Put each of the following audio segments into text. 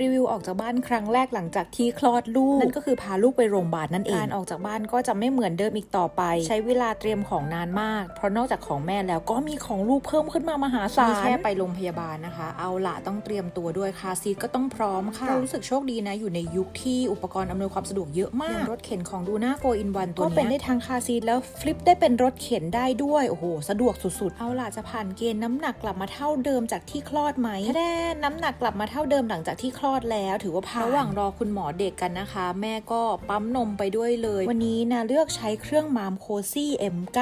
รีวิวออกจากบ้านครั้งแรกหลังจากที่คลอดลูก นั่นก็คือพาลูกไปโรงพยาบาลนั่นเอง การออกจากบ้านก็จะไม่เหมือนเดิมอีกต่อไป ใช้เวลาเตรียมของนานมาก เพราะนอกจากของแม่แล้วก็มีของลูกเพิ่มขึ้นมามหาศาลแค่ไปโรงพยาบาลนะคะ เอาละต้องเตรียมตัวด้วยคาร์ซีทก็ต้องพร้อมค่ะเรารู้สึกโชคดีนะอยู่ในยุคที่อุปกรณ์อำนวยความสะดวกเยอะมากอย่างรถเข็นของดูน่าโฟอินวันตัวนี้ก็เป็นได้ทั้งคาร์ซีทแล้วฟลิปได้เป็นรถเข็นได้ด้วยโอ้โหสะดวกสุดๆเอาล่ะจะผ่านเกณฑ์น้ำหนักกลับมาเท่าเดิมจากที่คลอดไหมแน่น้ำหนักกลับมาเท่าเดิมหลังจากที่คลอดแล้ว ถือว่าผ่านระหว่างรอคุณหมอเด็กกันนะคะ แม่ก็ปั๊มนมไปด้วยเลย วันนี้นะเลือกใช้เครื่องมามโคซี่ M9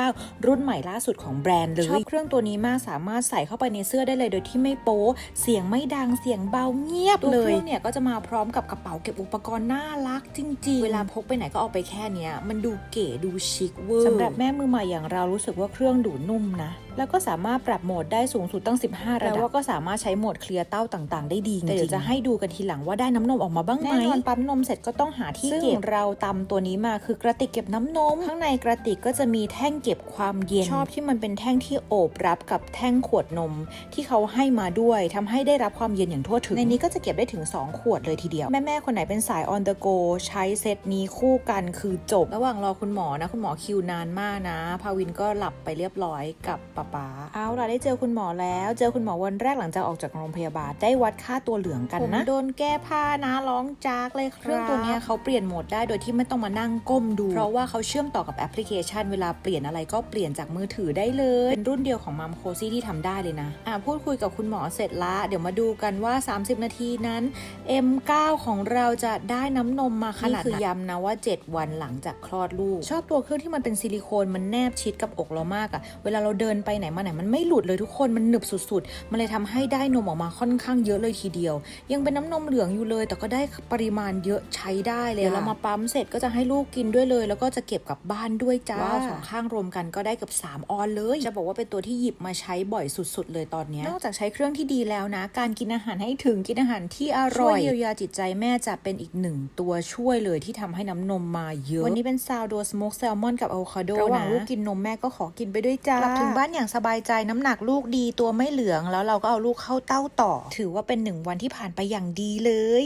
รุ่นใหม่ล่าสุดของแบรนด์เลยชอบเครื่องตัวนี้มากสามารถใส่เข้าไปในเสื้อได้เลยโดยที่ไม่โป๊เสียงไม่ดังเสียงเบาเงียบเลยตัวเครื่องเนี่ยก็จะมาพร้อมกับกระเป๋าเก็บอุปกรณ์น่ารักจริง ๆ เวลาพกไปไหนก็เอาไปแค่เนี้ยมันดูเก๋ดูชิคเวอร์สำหรับแม่มือใหม่อย่างเรารู้สึกว่าเครื่องดูดนุ่มนะ แล้วก็สามารถปรับโหมดได้สูงสุดตั้ง 15 ระดับ แล้วว่าก็สามารถใช้โหมดเคลียร์เต้าต่าง ๆ ได้ดีจริงๆแต่เดี๋ยวจะให้ดูกันทีหลังว่าได้น้ำนมออกมาบ้างไหมแน่นอนปั๊มนมเสร็จก็ต้องหาที่เก็บเราตำตัวนี้มาคือกระติกเก็บน้ำนม ข้างในกระติกก็จะมีแท่งเก็บความเย็นชอบที่มันเป็นแท่งที่โอบรับกับแท่งขวดนม ที่เขาให้มาด้วยทำให้ได้รับความเย็นอย่างทั่วถึงในนี้ก็จะเก็บได้ถึง 2 ขวดเลยทีเดียวแม่ๆคนไหนเป็นสาย on the go ใช้เซตนี้คู่กันคือจบ ระหว่างรอคุณหมอนะ คุณหมอคิวนานมากนะพาวินก็หลับไปเรียบร้อยกับป๊าป๊าเอาล่ะได้เจอคุณหมอแล้ว เจอคุณหมอวันแรกหลังจากออกจากโรงพยาบาลได้วัดค่าตัวเหลืองกันนะโดนแก้ผ้านะร้องจากเลยครับเครื่องตัวเนี้ยเขาเปลี่ยนโหมดได้โดยที่ไม่ต้องมานั่งก้มดู เพราะว่าเขาเชื่อมต่อกับแอปพลิเคชันเวลาเปลี่ยนอะไรก็เปลี่ยนจากมือถือได้เลยเป็นรุ่นเดียวของมัมโคซี่ที่ทำได้เลยนะอะพูดคุยกับคุณหมอเสร็จละเดี๋ยวมาดูกันว่า 30 นาทีนั้น M9 ของเราจะได้น้ำนมมาขนาดไหนนี่คือย้ำนะว่า 7 วันหลังจากคลอดลูก ชอบตัวเครื่องที่มันเป็นซิลิโคนมันแนบชิดกับอกเรามากอะเวลาเราเดินไปไหนมาไหนมันไม่หลุดเลยทุกคนมันหนึบสุดๆ มันเลยทำให้ได้นมออกมาค่อนข้างเยอะเลยทีเดียว ยังเป็นน้ำนมเหลืองอยู่เลย แต่ก็ได้ปริมาณเยอะใช้ได้เลยเดี๋ยวเรามาปั๊มเสร็จก็จะให้ลูกกินด้วยเลย แล้วก็จะเก็บกลับบ้านด้วยจ้าว้าวสองข้างรวมกันก็ได้เกับ3ออนเลย จะบอกว่าเป็นตัวที่หยิบมาใช้บ่อยสุด ๆ เลยตอนเนี้ยนอกจากใช้เครื่องที่ดีแล้วนะ การกินอาหารให้ถึงกินอาหารที่อร่อยช่วยเยียวยาจิตใจแม่จะเป็นอีกหนึ่งตัวช่วยเลยที่ทำให้น้ำนมมาเยอะวันนี้เป็นซาวโดสโมกแซลมอนกับอะโวคาโดระหว่างลูกกินนมแม่ก็ขอกินไปด้วยจ้ากลับถึงบ้านอย่างสบายใจน้ำหนักลูกดีตัวไม่เหลือง แล้วเราก็เอาลูกเข้าเต้าต่อ ถือว่าเป็นหนึ่งวันที่ผ่านไปอย่างดีเลย